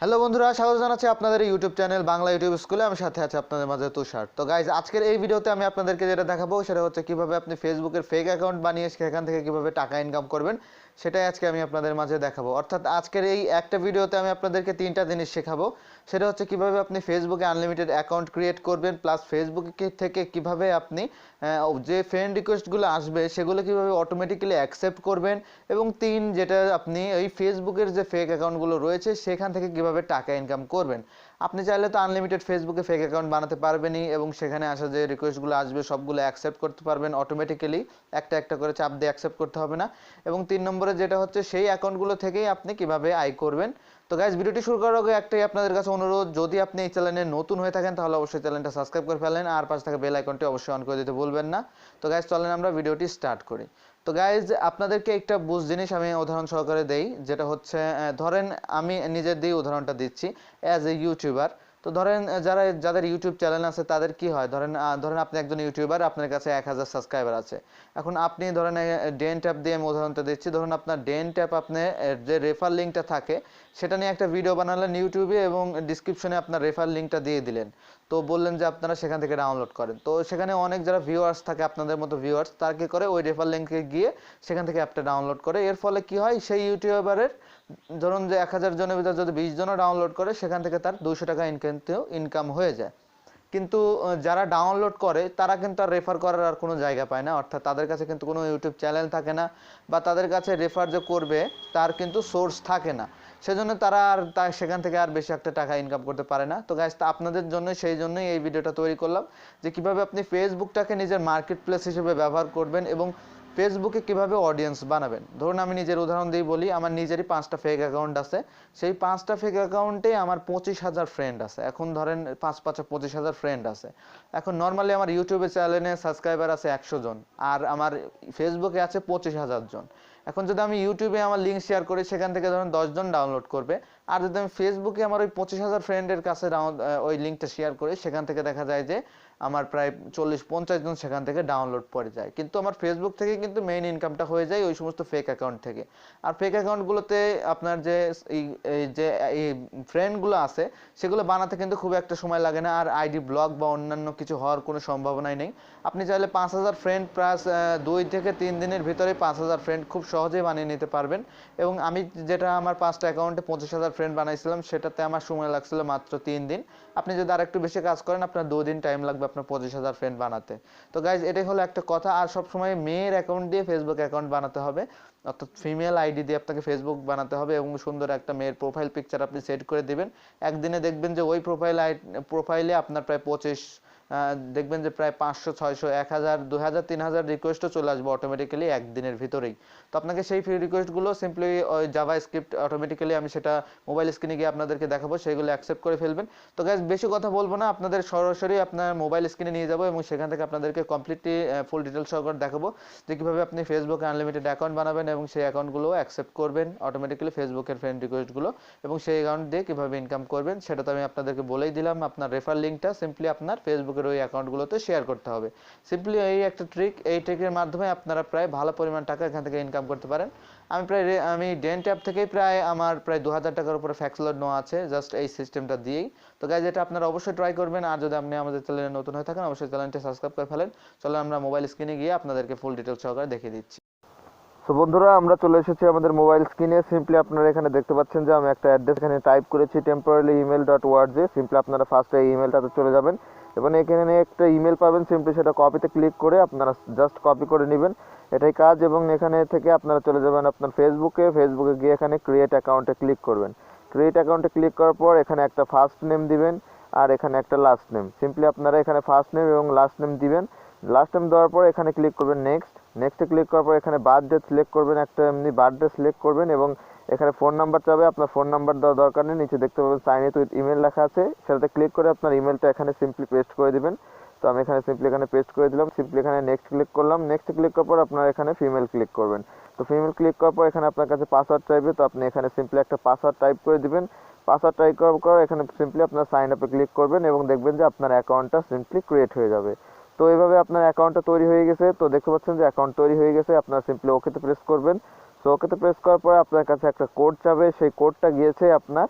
Hello বন্ধুরা, স্বাগত জানাচ্ছি আপনাদের ইউটিউব চ্যানেল বাংলা ইউটিউব স্কুলে আমি সাথে আছি আপনাদের মাঝে তুষার। তো গাইজ আজকের এই ভিডিওতে আমি আপনাদেরকে যেটা দেখাবো, সেটা হচ্ছে কীভাবে আপনি ফেসবুকের ফেক অ্যাকাউন্ট বানিয়ে সেখান থেকে কীভাবে টাকা ইনকাম করবেন। সেটাই আজকে আমি আপনাদের মাঝে দেখাবো। অর্থাৎ আজকের এই একটা ভিডিওতে আমি আপনাদেরকে তিনটা জিনিস শেখাবো। সেটা হচ্ছে কীভাবে আপনি ফেসবুকে আনলিমিটেড অ্যাকাউন্ট ক্রিয়েট করবেন প্লাস ফেসবুকে থেকে কীভাবে আপনি যে ফ্রেন্ড রিকোয়েস্টগুলো আসবে, সেগুলো কীভাবে অটোমেটিক্যালি অ্যাকসেপ্ট করবেন এবং তিন, যেটা আপনি ওই ফেসবুকের যে ফেক অ্যাকাউন্টগুলো রয়েছে, সেখান থেকে কীভাবে টাকা ইনকাম করবেন। আপনি চাইলে তো আনলিমিটেড ফেসবুকে ফেক অ্যাকাউন্ট বানাতে পারবেনই এবং সেখানে আসা যে রিকোয়েস্টগুলো আসবে, সবগুলো অ্যাকসেপ্ট করতে পারবেন অটোমেটিক্যালি একটা একটা করে চাপ দিয়ে অ্যাকসেপ্ট করতে হবে না। এবং তিন নম্বরে যেটা হচ্ছে সেই অ্যাকাউন্টগুলো থেকেই আপনি কীভাবে আয় করবেন। তো গাইজ ভিডিওটি শুরু করার আগে একটাই আপনাদের কাছে অনুরোধ, যদি আপনি এই চ্যানেলে নতুন হয়ে থাকেন, তাহলে অবশ্যই চ্যানেলটা সাবস্ক্রাইব করে ফেলেন আর পাশে থাকা বেল আইকনটি অবশ্যই অন করে দিতে ভুলবেন না। তো গাইজ চলেন আমরা ভিডিওটি স্টার্ট করি। তো গাইজ আপনাদেরকে একটা বুঝ জিনিস আমি উদাহরণ সহকারে দেই, যেটা হচ্ছে ধরেন আমি নিজের দিয়ে উদাহরণটা দিচ্ছি অ্যাজ এ ইউটিউবার তো ধরেন যারা, যাদের ইউটিউব চ্যানেল আছে, তাদের কি হয়? ধরেন ধরেন আপনি একজন ইউটিউবার আপনার কাছে এক হাজার সাবস্ক্রাইবার আছে। এখন আপনি ধরেন ডেন ট্যাপ দিয়ে আমি উদাহরণটা দিচ্ছি। ধরুন আপনার ডেন ট্যাপ আপনি যে রেফার লিঙ্কটা থাকে, সেটা নিয়ে একটা ভিডিও বানালেন ইউটিউবে এবং ডিসক্রিপশনে আপনার রেফার লিঙ্কটা দিয়ে দিলেন। তো বললেন যে আপনারা সেখান থেকে ডাউনলোড করেন। তো সেখানে অনেক যারা ভিউয়ার্স থাকে, আপনাদের মতো ভিউয়ার্স তার কি করে? ওই রেফার লিঙ্কে গিয়ে সেখান থেকে অ্যাপটা ডাউনলোড করে। এর ফলে কি হয়? সেই ইউটিউবারের ধরুন যে এক হাজার জনের ভিতরে যদি বিশ জনও ডাউনলোড করে, সেখান থেকে তার দুশো টাকা ইনকামতেও ইনকাম হয়ে যায়। কিন্তু যারা ডাউনলোড করে, তারা কিন্তু আর রেফার করার আর কোনো জায়গা পায় না। অর্থাৎ তাদের কাছে কিন্তু কোনো ইউটিউব চ্যানেল থাকে না বা তাদের কাছে রেফার যে করবে, তার কিন্তু সোর্স থাকে না। সেজন্য তারা আর তা, সেখান থেকে আর বেশি একটা টাকা ইনকাম করতে পারে না। তো গাইজ আপনাদের জন্য সেই জন্যই এই ভিডিওটা তৈরি করলাম যে কীভাবে আপনি ফেসবুকটাকে নিজের মার্কেট প্লেস হিসেবে ব্যবহার করবেন এবং ফেসবুকে কীভাবে অডিয়েন্স বানাবেন? ধরুন আমি নিজের উদাহরণ দিয়ে বলি, আমার নিজেরই পাঁচটা ফেক অ্যাকাউন্ট আছে। সেই পাঁচটা ফেক অ্যাকাউন্টে আমার পঁচিশ হাজার ফ্রেন্ড আছে। এখন ধরেন পাঁচ পাঁচে পঁচিশ হাজার ফ্রেন্ড আছে। এখন নর্মালি আমার ইউটিউবে চ্যানেলে সাবস্ক্রাইবার আছে একশো জন, আর আমার ফেসবুকে আছে পঁচিশ হাজার জন। এখন যদি আমি ইউটিউবে আমার লিঙ্ক শেয়ার করি, সেখান থেকে ধরুন দশজন ডাউনলোড করবে। আর যদি আমি ফেসবুকে আমার ওই পঁচিশ হাজার ফ্রেন্ডের কাছে ওই লিঙ্কটা শেয়ার করি, সেখান থেকে দেখা যায় যে আমার প্রায় চল্লিশ পঞ্চাশ জন সেখান থেকে ডাউনলোড পড়ে যায়। কিন্তু আমার ফেসবুক থেকে কিন্তু মেইন ইনকামটা হয়ে যায় ওই সমস্ত ফেক অ্যাকাউন্ট থেকে। আর ফেক অ্যাকাউন্টগুলোতে আপনার যে এই- এই যে, এই ফ্রেন্ডগুলো আছে, সেগুলো বানাতে কিন্তু খুব একটা সময় লাগে না। আর আইডি ব্লক বা অন্যান্য কিছু হওয়ার কোনো সম্ভাবনাই নেই। আপনি চাইলে পাঁচ হাজার ফ্রেন্ড প্লাস দুই থেকে তিন দিনের ভিতরে পাঁচ হাজার ফ্রেন্ড খুব সহজেই বানিয়ে নিতে পারবেন। এবং আমি যেটা আমার পাঁচটা অ্যাকাউন্টে পঁচিশ হাজার ফ্রেন্ড বানাইছিলাম, সেটাতে আমার সময় লাগছিল মাত্র তিন দিন। আপনি যদি আর একটু বেশি কাজ করেন, আপনার দিন টাইম লাগবে আপনার পঁচিশ হাজার ফ্রেন্ড বানাতে। তো গাইজ এটাই হলো একটা কথা। আর সবসময় মেয়ের অ্যাকাউন্ট দিয়ে ফেসবুক অ্যাকাউন্ট বানাতে হবে। অর্থাৎ ফিমেল আইডি দিয়ে আপনাকে ফেসবুক বানাতে হবে এবং সুন্দর একটা মেয়ের প্রোফাইল পিকচার আপনি সেট করে দিবেন। একদিনে দেখবেন যে ওই প্রোফাইল আই প্রোফাইলে আপনার প্রায় পঁচিশ দেখবেন যে প্রায় পাঁচশো, ছয়শো, এক হাজার, দু হাজার, তিন হাজার রিকোয়েস্টও চলে আসবে অটোমেটিক্যালি একদিনের ভিতরেই। তো আপনাকে সেই ফ্রি রিকোয়েস্টগুলো সিম্পলি ওই জাভা স্ক্রিপ্ট অটোমেটিক্যালি আমি সেটা মোবাইল স্ক্রিনে গিয়ে আপনাদেরকে দেখাবো সেইগুলো অ্যাকসেপ্ট করে ফেলবেন। তো গ্যাস বেশি কথা বলব না, আপনাদের সরাসরি আপনার মোবাইল স্ক্রিনে নিয়ে যাব এবং সেখান থেকে আপনাদেরকে কমপ্লিটলি ফুল ডিটেলস সহকারে দেখাবো যে কীভাবে আপনি ফেসবুকে আনলিমিটেড অ্যাকাউন্ট বানাবেন এবং সেই অ্যাকাউন্টগুলো অ্যাকসেপ্ট করবেন অটোমেটিক্যালি ফেসবুকের ফ্রেন্ড রিকোয়েস্টগুলো এবং সেই অ্যাকাউন্ট দিয়ে কীভাবে ইনকাম করবেন, সেটা তো আমি আপনাদেরকে বলেই দিলাম। আপনার রেফার লিঙ্কটা সিম্পলি আপনার ফেসবুকের ওই অ্যাকাউন্টগুলোতে শেয়ার করতে হবে। সিম্পলি এই একটা ট্রিক এই ট্রিকের মাধ্যমে আপনারা প্রায় ভালো পরিমাণ টাকা এখান থেকে ইনকাম করতে পারেন। আমি প্রায় আমি ডেন ট্যাপ থেকেই প্রায় আমার প্রায় দু হাজার টাকার উপরে ফ্যাক্স লোড নেওয়া আছে জাস্ট এই সিস্টেমটা দিয়েই। তো গাইজ এটা আপনারা অবশ্যই ট্রাই করবেন, আর যদি আপনি আমাদের চ্যানেলে নতুন হয়ে থাকেন, অবশ্যই চ্যানেলটি সাবস্ক্রাইব করে ফেলেন। চলো আমরা মোবাইল স্ক্রিনে গিয়ে আপনাদেরকে ফুল ডিটেলস সহকারে দেখিয়ে দিচ্ছি। তো বন্ধুরা, আমরা চলে এসেছি আমাদের মোবাইল স্ক্রিনে সিম্পলি আপনারা এখানে দেখতে পাচ্ছেন যে আমি একটা অ্যাড্রেস এখানে টাইপ করেছি টেম্পোরারি ইমেল ডট ওয়ার্ডে সিম্পলি আপনারা ফার্স্টে এই ইমেলটাতে চলে যাবেন। এবং এখানে একটা ইমেল পাবেন সিম্পলি সেটা কপিতে ক্লিক করে আপনারা জাস্ট কপি করে নেবেন। এটাই কাজ এবং এখানে থেকে আপনারা চলে যাবেন আপনার ফেসবুকে ফেসবুকে গিয়ে এখানে ক্রিয়েট অ্যাকাউন্টে ক্লিক করবেন। ক্রিয়েট অ্যাকাউন্টে ক্লিক করার পর এখানে একটা ফার্স্ট নেম দিবেন আর এখানে একটা লাস্ট নেম সিম্পলি আপনারা এখানে ফার্স্ট নেম এবং লাস্ট নেম দিবেন। লাস্ট টাইম দেওয়ার পর এখানে ক্লিক করবেন নেক্সট নেক্সটে ক্লিক করার পর এখানে বার্থডে সিলেক্ট করবেন, একটা এমনি বার্থডে সিলেক্ট করবেন এবং এখানে ফোন নাম্বার চাবে, আপনার ফোন নাম্বার দেওয়ার দরকার নেই। নিচে দেখতে পাবেন সাইন ইট উইথ ইমেল লেখা আছে। সেটাতে ক্লিক করে আপনার ইমেলটা এখানে সিম্পলি পেস্ট করে দিবেন। তো আমি এখানে সিম্পলি এখানে পেস্ট করে দিলাম। সিম্পলি এখানে নেক্সট ক্লিক করলাম। নেক্সট ক্লিক করার পর আপনার এখানে ফিমেল ক্লিক করবেন। তো ফিমেল ক্লিক করার পর এখানে আপনার কাছে পাসওয়ার্ড চাইবে। তো আপনি এখানে সিম্পলি একটা পাসওয়ার্ড টাইপ করে দিবেন। পাসওয়ার্ড টাইপ করার পর এখানে সিম্পলি আপনার সাইন আপে ক্লিক করবেন এবং দেখবেন যে আপনার অ্যাকাউন্টটা সিম্পলি ক্রিয়েট হয়ে যাবে। তো এইভাবে আপনার অ্যাকাউন্টটা তৈরি হয়ে গেছে। তো দেখতে পাচ্ছেন যে অ্যাকাউন্ট তৈরি হয়ে গেছে। আপনার সিম্পলি ওকেতে প্রেস করবেন। সো ওকেতে প্রেস করার পরে আপনার কাছে একটা কোড চাবে সেই কোডটা গিয়েছে আপনার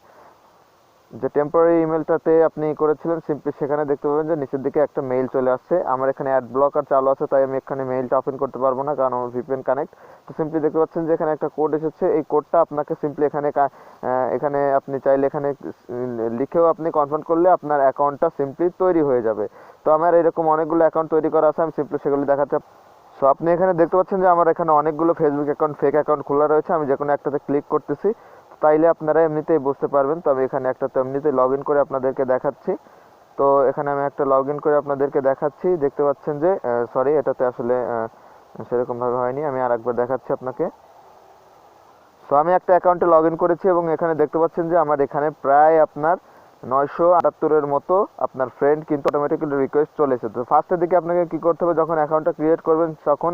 যে টেম্পোরারি ইমেলটাতে আপনি করেছিলেন সিম্পলি সেখানে দেখতে পাবেন যে নিচের দিকে একটা মেইল চলে আসছে। আমার এখানে অ্যাড ব্লকার চালু আছে, তাই আমি এখানে মেইলটা ওপেন করতে পারব না, কারণ আমার ভিপিএন কানেক্ট তো সিম্পলি দেখতে পাচ্ছেন যে এখানে একটা কোড এসেছে। এই কোডটা আপনাকে সিম্পলি এখানে এখানে আপনি চাইলে এখানে লিখেও আপনি কনফার্ম করলে আপনার অ্যাকাউন্টটা সিম্পলি তৈরি হয়ে যাবে। তো আমার এরকম অনেকগুলো অ্যাকাউন্ট তৈরি করা আছে, আমি সিম্পলি সেগুলো দেখাতে সো আপনি এখানে দেখতে পাচ্ছেন যে আমার এখানে অনেকগুলো ফেসবুক অ্যাকাউন্ট ফেক অ্যাকাউন্ট খোলা রয়েছে। আমি যে কোনো একটাতে ক্লিক করতেছি। তাইলে আপনারা এমনিতেই বুঝতে পারবেন। তো আমি এখানে একটা তো এমনিতেই লগ ইন করে আপনাদেরকে দেখাচ্ছি। তো এখানে আমি একটা লগ ইন করে আপনাদেরকে দেখাচ্ছি। দেখতে পাচ্ছেন যে সরি এটাতে আসলে সেরকমভাবে হয়নি। আমি আর একবার দেখাচ্ছি আপনাকে। সো আমি একটা অ্যাকাউন্টে লগ ইন করেছি এবং এখানে দেখতে পাচ্ছেন যে আমার এখানে প্রায় আপনার নয়শো আটাত্তরের মতো আপনার ফ্রেন্ড কিন্তু অটোমেটিক্যালি রিকোয়েস্ট চলে এসেছে তো ফার্স্টের দিকে আপনাকে কি করতে হবে, যখন অ্যাকাউন্টটা ক্রিয়েট করবেন, তখন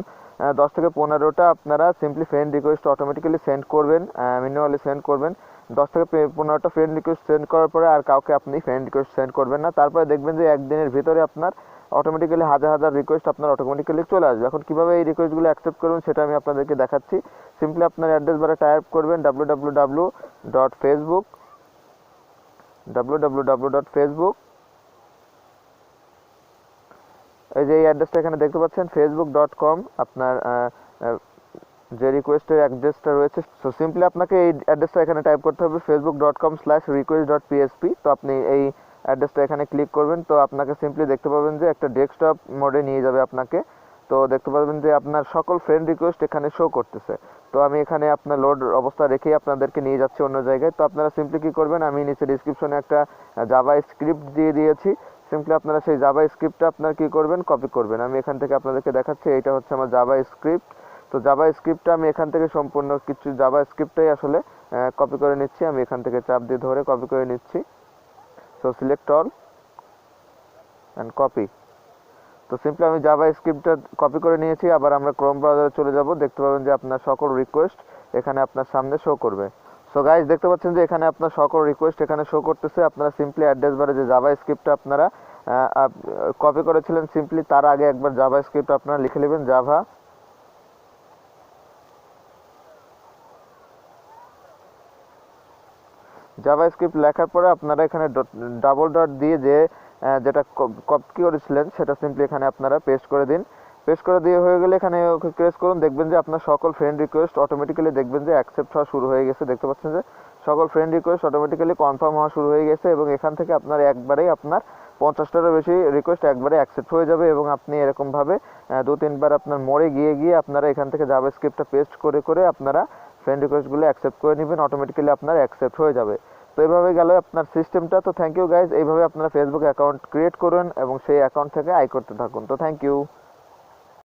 দশ থেকে পনেরোটা আপনারা simply friend request automatically send করবেন মিনিমালি সেন্ড করবেন। দশ থেকে পনেরোটা ফ্রেন্ড রিকোয়েস্ট সেন্ড করার পরে আর কাউকে আপনি ফ্রেন্ড রিকোয়েস্ট সেন্ড করবেন না। তারপরে দেখবেন যে একদিনের ভিতরে আপনার অটোমেটিক্যালি হাজার হাজার রিকোয়েস্ট আপনার অটোমেটিক্যালি চলে আসবে। এখন কীভাবে এই রিকোয়েস্টগুলো অ্যাকসেপ্ট করবেন সেটা আমি আপনাদেরকে দেখাচ্ছি। সিম্পলি আপনার অ্যাড্রেস বারে টাইপ করবেন W W W dot Facebook Facebook এই যে এই অ্যাড্রেসটা এখানে দেখতে পাচ্ছেন ফেসবুক ডট কম আপনার যে রিকোয়েস্টের অ্যাড্রেসটা রয়েছে সো সিম্পলি আপনাকে এই অ্যাড্রেসটা এখানে টাইপ করতে হবে Facebook dot com slash request dot PSP তো আপনি এই অ্যাড্রেসটা এখানে ক্লিক করবেন, তো আপনাকে সিম্পলি দেখতে পাবেন যে একটা ডেস্কটপ মোডে নিয়ে যাবে আপনাকে। তো দেখতে পাবেন যে আপনার সকল ফ্রেন্ড রিকোয়েস্ট এখানে শো করতেছে। তো আমি এখানে আপনার লোড অবস্থা রেখেই আপনাদেরকে নিয়ে যাচ্ছি অন্য জায়গায়। তো আপনারা সিম্পলি কী করবেন, আমি নিচে ডিসক্রিপশনে একটা জাভা স্ক্রিপ্ট দিয়ে দিয়েছি। সিম্পলি আপনারা সেই জাভা স্ক্রিপ্টটা আপনার কী করবেন কপি করবেন। আমি এখান থেকে আপনাদেরকে দেখাচ্ছি, এইটা হচ্ছে আমার জাভা স্ক্রিপ্ট তো জাভা স্ক্রিপ্টটা আমি এখান থেকে সম্পূর্ণ কিছু জাভা স্ক্রিপ্টটাই আসলে কপি করে নিচ্ছি। আমি এখান থেকে চাপ দিয়ে ধরে কপি করে নিচ্ছি। So select all and copy তো সিম্পলি আমি জাভা স্ক্রিপ্টটা কপি করে নিয়েছি, আবার আমরা ক্রোম ব্রাউজারে চলে যাব, দেখতে পাবেন যে আপনার সকল রিকোয়েস্ট এখানে আপনার সামনে শো করবে। সো গাইজ দেখতে পাচ্ছেন যে এখানে আপনার সকল রিকোয়েস্ট এখানে শো করতেছে, আপনারা সিম্পলি অ্যাড্রেস বারে যে জাভা স্ক্রিপ্টটা আপনারা কপি করেছিলেন সিম্পলি তার আগে একবার জাভা স্ক্রিপ্ট আপনারা লিখে নেবেন জাভা জাভা স্ক্রিপ্ট লেখার পরে আপনারা এখানে ডাবল ডট দিয়ে যে যেটা কপি করেছিলেন, সেটা সিম্পলি এখানে আপনারা পেস্ট করে দিন। পেস্ট করে দিয়ে হয়ে গেলে এখানে প্রেস করুন, দেখবেন যে আপনার সকল ফ্রেন্ড রিকোয়েস্ট অটোমেটিক্যালি দেখবেন যে অ্যাকসেপ্ট হওয়া শুরু হয়ে গেছে। দেখতে পাচ্ছেন যে সকল ফ্রেন্ড রিকোয়েস্ট অটোমেটিক্যালি কনফার্ম হওয়া শুরু হয়ে গেছে এবং এখান থেকে আপনার একবারেই আপনার পঞ্চাশটারও বেশি রিকোয়েস্ট একবারে অ্যাকসেপ্ট হয়ে যাবে এবং আপনি এরকমভাবে দু তিনবার আপনার মোড়ে গিয়ে গিয়ে আপনারা এখান থেকে জাভা স্ক্রিপ্টটা পেস্ট করে করে আপনারা ফ্রেন্ড রিকোয়েস্টগুলো অ্যাকসেপ্ট করে নেবেন অটোমেটিক্যালি আপনার অ্যাকসেপ্ট হয়ে যাবে। তো এভাবে গেল আপনার সিস্টেমটা তো থ্যাংক ইউ গাইজ এইভাবে আপনারা ফেসবুক অ্যাকাউন্ট ক্রিয়েট করুন এবং সেই অ্যাকাউন্ট থেকে আয় করতে থাকুন। তো থ্যাংক ইউ